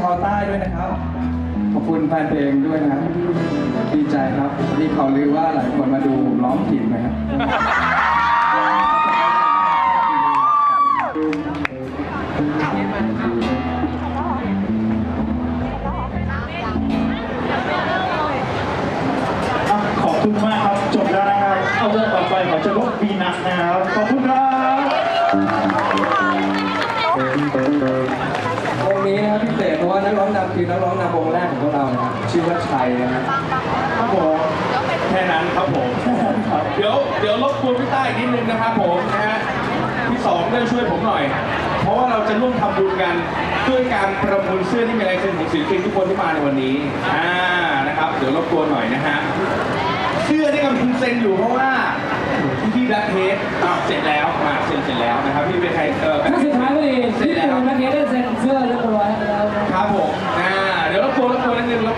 ชาวใต้ด้วยนะครับ ขอบคุณแฟนเพลงด้วยนะครับดีใจครับที่เขาลือว่าหลายคนมาดูผมร้องผิดนะครับขอบคุณมากครับ จบแล้วนะครับ เอาวงต่อไปขอเชิญพวกวีนัสนะครับ ชื่อว่าชัยนะครับครับผมแค่นั้นครับผมครับเดี๋ยวเดี๋ยวรบกวนพี่ต้าอีกนิดนึงนะครับผมนะฮะพี่สองได้ช่วยผมหน่อย เพราะว่าเราจะร่วมทำบุญกันด้วยการประมูลเสื้อที่มีลายเซ็นของศิลปินทุกคนที่มาในวันนี้อ่านะครับ เดี๋ยวรบกวนหน่อยนะฮะเสื้อที่กำลังเซ็นอยู่เพราะว่าพี่แบล็คเฮดอะเสร็จแล้วมาเซ็นเสร็จแล้วนะครับพี่เป็นใครเออถ้าสุดท้ายพอดีที่ปูนนักเก็ตได้เซ็นเสื้อเรียบร้อยแล้วนะครับผมอ่าเดี๋ยวรบกวนรบก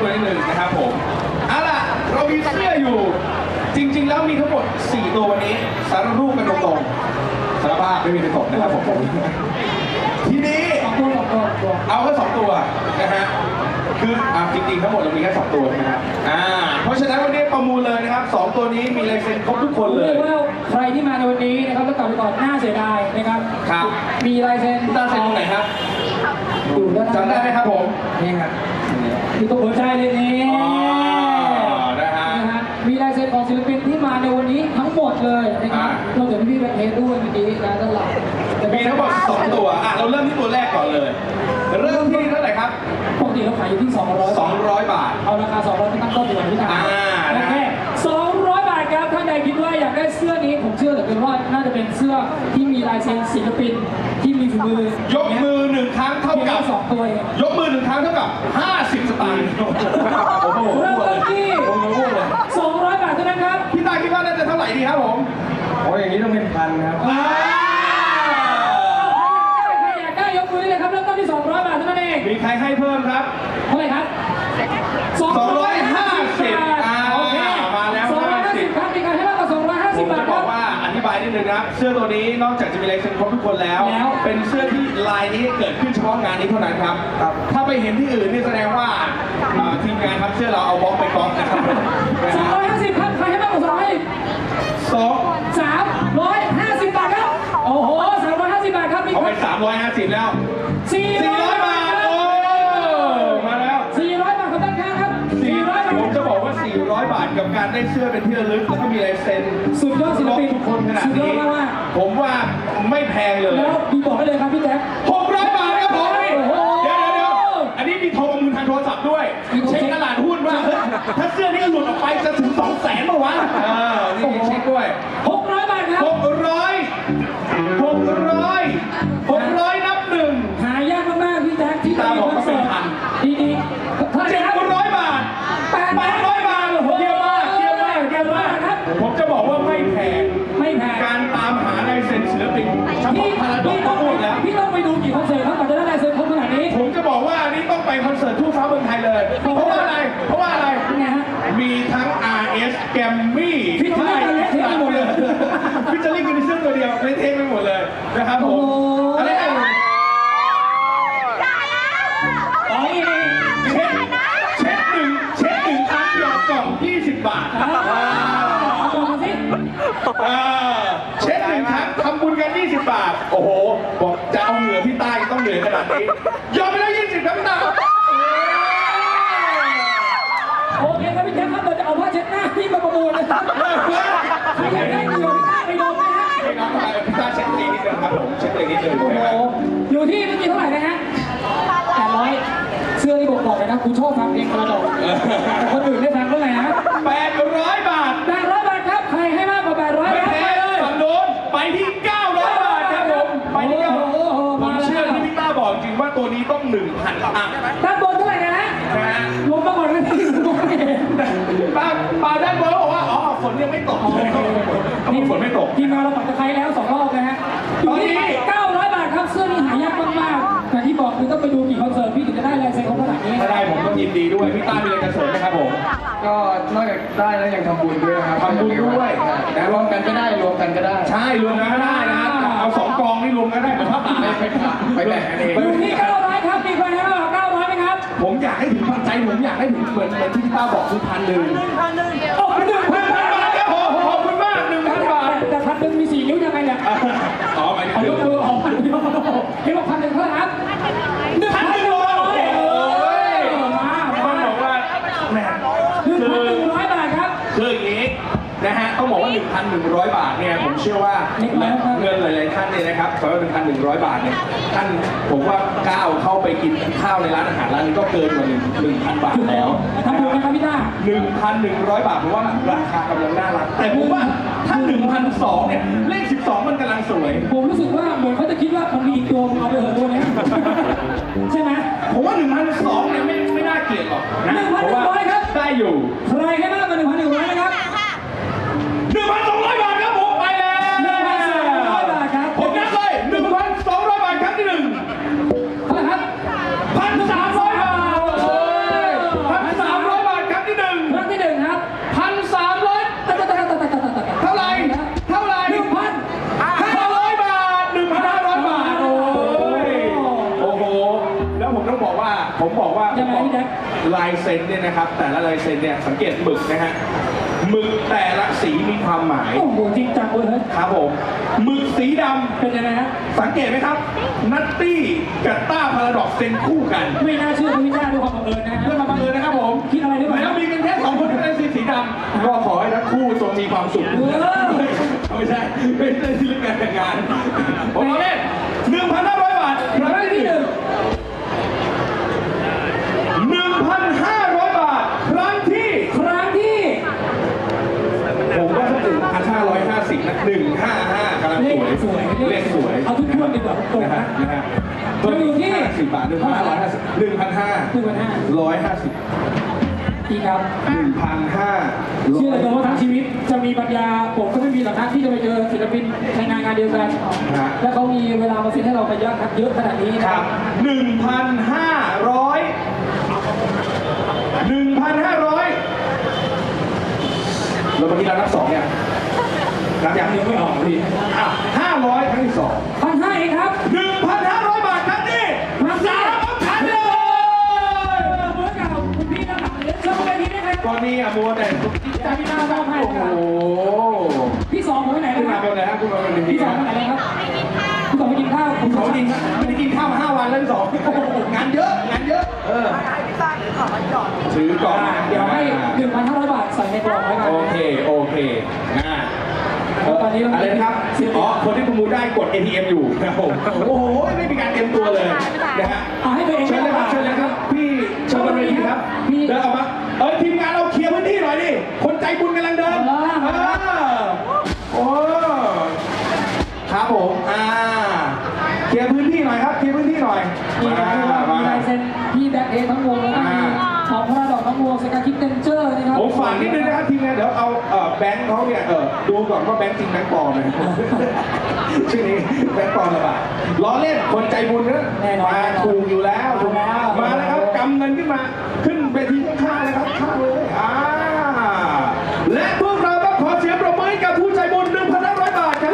วนนิดนึงรบกวนนิดนึงนะครับผมเอาล่ะเรามีเสื้ออยู่ จริง ๆ แล้วมีทั้งหมด 4 ตัววันนี้ สารรูปกันตรงๆสารภาพไม่มีในตกนะครับผมทีนี้สองตัวสองตัวสองตัวเอาแค่สองตัวนะฮะคืออ่าจริงๆทั้งหมดเรามีแค่สองตัวใช่ไหมครับอ่าเพราะฉะนั้นวันนี้ประมูลเลยนะครับสองตัวนี้มีลายเซ็นครบทุกคนเลเรียย กว่าใครที่มาในวันนี้นะครับแล้วกลับไปก่อนหน้าเสียดายนะครับครับ มีลายเซ็นพี่ตาเซ็นตรงไหนครับอยู่ด้านจำได้ไหมครับผม นี่ครับ อยู่ตรงหัวใจเลยนี่อ๋อนะฮะ นะฮะมีลายเซ็นของศิลปินที่มาในวันนี้ทั้งหมดเลยนะครับอ่า รวมถึงพี่แบงค์เทสด้วยเมื่อกี้นะด้านหลังมีทั้งหมดสองตัว อะ เราเริ่มที่ตัวแรกก่อนเลย เริ่มที่เท่าไหร่ครับ ปกติเราขายอยู่ที่ 200 200 บาท เอาราคา 200ที่ตั้งต้นดีกว่าพี่ตาอ่านะโอเค200 บาทครับ ท่านใดคิดว่าอยากได้เสื้อนี้ ผมเชื่อเหลือเกินว่าน่าจะเป็นเสื้อที่มีลายเซ็นศิลปินที่มีฝีมือยกมือหนึ่ งครั้งเท่าเพียงกัแค่บสองตัวเองยกมือหนึ่งครั้งเท่ากับ 50 สตางค์โอ้โหเริ่มต้นที่ผมพูดเลย200 บาทเท่านั้นครับ พี่ตาคิดว่าน่าจะเท่าไหร่ดีครับผมโอ้ยอย่างนี้ต้องเป็นพันครับอ่าใครอยากได้ยกมือเลยครับเริ่มต้นที่ 200 บาทเท่านั้นเองมีใครให้เพิ่มครับเท่าไหร่ครับ250 อธิบายนิดนึงนะครับเสื้อตัวนี้นอกจากจะมีลายเซ็นครบทุกคนแล้ว แล้ว เป็นเสื้อที่ลายนี้เกิดขึ้นเฉพาะงานนี้เท่านั้นครับ ครับ ถ้าไปเห็นที่อื่นนี่แสดงว่าอ่าทีมงานทำเสื้อเราเอาบล็อกไปกองนะครับนะฮะ250ครับใครให้มากกว่า250สอง350บาทครับ โอ้โห350บาทครับมีเอาคไปน350แล้ว400 400บา 400บาทกับการได้เสื้อเป็นที่ระลึกแล้วก็มีลายเซ็นสุดยอดศิลปินทุกคนขนาดสุดยอนี้ดมากผมว่าไม่แพงเลย ๆแล้วพี่บอกได้เลยครับพี่แจ๊ค 600 บาทครับผมโอ้โหเดี๋ยวเดี๋ยวเดี๋ยวอันนี้มีโทรประมูลทางโทรศัพท์ด้วย มีโทรเช็คตลาดหุ้นว่าเฮ้ยถ้าเสื้อนี้หลุดออกไปจะถึง 2 0 0 0 0 0ป่าวะเออนี่มีเช็คด้วย แกมมี่พี่ทำไมกันเละเทะไปหมดเลยพี่จะรีบกินเสื้อตัวเดียวเละเทะไปหมดเลยนะครับผมโอ้โหอะไรนะอ๋อนี่นี่เช็คเช็คหนึ่งเช็คหนึ่งครั้งหยอดกล่อง20 บาทอ่าเอาตัวมาสิอ่าเช็คหนึ่งครั้งทำบุญกัน 20 บาท โอ้โห บอกจะเอาเหนือพี่ใต้ต้องเหนื่อยขนาดนี้ยอมไปแล้ว20ครับพี่ใต้โที่มาประมูลนะครับใครอยากได้เหงื่อพี่ไปโดนไหมฮะให้น้องเข้ามาพี่ต้เช็คตัวเองนิดนึงครับผมเช็คตัวเองนิดนึงโอ้โห ฮะอยู่ที่เมื่อกี้เท่าไหร่นะฮะแปดร้อยเสื้อที่บอกบอกเลยนะกูชอบฟังเพลงกระโดดแต่คน ยังไม่ตกเลยเขาบอกฝนไม่ตก ทีมงานเราปักตะไคร้แล้วสองรอบนะฮะอยู่ที่900 บาทครับเสื้อนี้หายากมากๆแต่ที่บอกคือต้องไปดูกี่คอนเสิร์ตพี่ถึงจะได้ลายเซ็นของขนาดนี้ถ้าได้ผมก็ยินดีด้วยพี่ต้ามีอะไรจะเสริมไหมครับผม ก็นอกจากได้แล้วยังทำบุญด้วยนะครับทำบุญด้วยแต่รวมกันก็ได้รวมกันก็ได้ ใช่รวมกันก็ได้นะฮะเอาสองกองนี่รวมกันได้เหมือนผ้าป่าไปไปไปแบ่งกันเองอยู่ที่900ครับมีใครให้มากกว่า900ไหมผมอยากให้ถึงพันใจผมอยากให้ถึงเหมือนเหมือนที่พี่ต้าบอกคือพันหนึ่งโอ้หนึ่งหพันึ่นงพันบาท พันหนึ่งมีสี่นิ้วยังไงเนี่ยอ๋อหมายถึเอางยกมือออกพันเดียวเห็นบอกพันหนึ่งเท่าไหร่ครับหนึ่งพัพันนหหนึ่นึ่งงร้ร้ออยยโอ้ยมาต้องบอกว่าแหมหนึ่งพันหนึ่งร้อยบาทครับคืออย่างนี้นะฮะต้องบอกว่า 1,100 บาทเนี่ยผมเชื่อว่าเล็กน้อยมากเงินหลายๆท่านเนี่ยนะครับสำหรับ1,100 บาทเนี่ยท่านผมว่าก้าวเข้าไปกินข้าวในร้านอาหารร้านนี้ก็เกินกว่า1 1,000 บาทแล้วทำถูกนะครับพี่ต้า1,100 บาทผมว่าราคากำลังน่ารักแต่ผมว่า ถ้า1,200เนี่ยเลข 12 มันกำลังสวย ผมรู้สึกว่าเหมือนเขาจะคิดว่ามันมีอีกตัวมึงเอาไปเถอะตัวเนี้ยใช่ไหมผมว่า1,200เนี่ยไม่ไม่น่าเกลียดหรอกนะ1,100เพราะว่าครับ ได้อยู่ ใครให้มายเซ็นเนี่ยนะครับ แต่ละลายเซ็นเนี่ยสังเกตหมึกนะฮะหมึกแต่ละสีมีความหมายโอ้โหจริงจังเว้ยเฮ้ยครับผมหมึกสีดำเป็นยังไงฮะสังเกตไหมครับ นัตตี้กับต้าพาราดอกเซ็นคู่กันไม่น่าเชื่อคุณพี่ชาด้วยความบังเอิญนะฮะเพื่อนมาบังเอิญนะครับผมคิดอะไรได้ไหมแล้วมีกันแค่สองคนเท่านั้นสีสีดำก็ขอให้ทั้งคู่จงมีความสุขเออไม่ใช่ไม่ใช่ที่เรื่องการแต่งงานผมเอาเล่น ห้าสิบนะหนึ่งห้าห้ากำลังเลสขวยสวยเลขสวยเอาทุกท่วนดีกว่าตรงนะๆฮะนะนะฮะเราอยู่ที่สิบบาทหนึ่งพันห้าร้อยห้าสิบหนึ่งพันห้าหนึ่งพันห้าร้อยห้าสิบอีกครับหนึ่งพันห้าเชื่อเลยว่าทั้งชีวิตจะมีปัญญาผมก็ไม่มีหรอกนะที่จะไปเจอศิลปินในงานงานเดียวกันแล้วเขามีเวลามาเซ็นให้เราไปเยอะครับเยอะขนาดนี้คนะครัรับบหนึ่งพันห้าร้อยหนึ่งพันห้าร้อยแล้ววันนี้เรานับสองเนี่ย นับอย่างยังไม่ออกพี่อะห้าร้อยครั้งที่สองพันห้าเองครับหนึ่งพันห้าร้อยบาทครั้งนี้มาสาสามมพันเลยเมื่อเก่าคุณพี่ด้านหลังเดี๋ยวเชิญไปทีได้ไหมตอนนี้อะมัวแต่จากพี่หน้ามอบให้โอ้โหครับพี่สองผมไปไหนคุณนะคมารับเป็นอะไรครับคุณมาเป็นพี่สองไปไหนนะครับพี่สองไปกินข้าวผมเขาจริงไม่ได้กินข้าวมาห้าวันแล้วที่สองโอ้โหงานเยอะงานเยอะเออถือก่อนเดี๋ยวให้1,500บาทใส่ในกล่องไว้กันโอเคโอเคนะ แล้วตอนนี้เราอะไรนะครับอ๋อคนที่ประมูลได้กด ATM อยู่นะครับผมโอ้โหไม่มีการเตรียมตัวเลยนะฮะเอาให้ตัวเองเชิญเลยครับเชิญเลยครับพี่เชิญบนเวทีครับเดินออกมาเอ้ยทีมงานเราเคลียร์พื้นที่หน่อยดิคนใจบุญกำลังเดินเออโอ้ครับผมอ่าเคลียร์พื้นที่หน่อยครับเคลียร์พื้นที่หน่อยมีมาลายว่ามีมาลายเซ็นพี่แบ็คเอทั้งวงแล้วก็มีของพระดอกทั้งวงสกาคิปเตนเจอร์นะครับผมฝากนิดนึง เดี๋ยวเอาเอ่อแบงค์เขาเนี่ยเออดูก่อนว่าแบงค์จริงแบงค์ปลอมนะชื่อนี้แบงค์ปลอมระบาดล้อเล่นคนใจบุญนะแน่นอนมาถูกอยู่แล้วถูกมาแล้วมาแล้วครับกำเงินขึ้นมาขึ้นเวทีข้างๆเลยครับข้างเลยอ่าและพวกเราต้องขอเสียงปรบมือให้กับผู้ใจบุญ1,500บาทครับ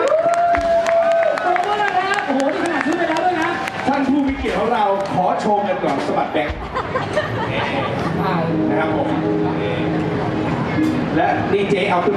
โอ้โหนะครับโอ้โหนี่ขนาดซื้อไปแล้วด้วยนะท่านผู้มีเกียรติของเราขอโชว์กันก่อนสะบัดแบงค์นะครับผม และดีเจเอาขึ้น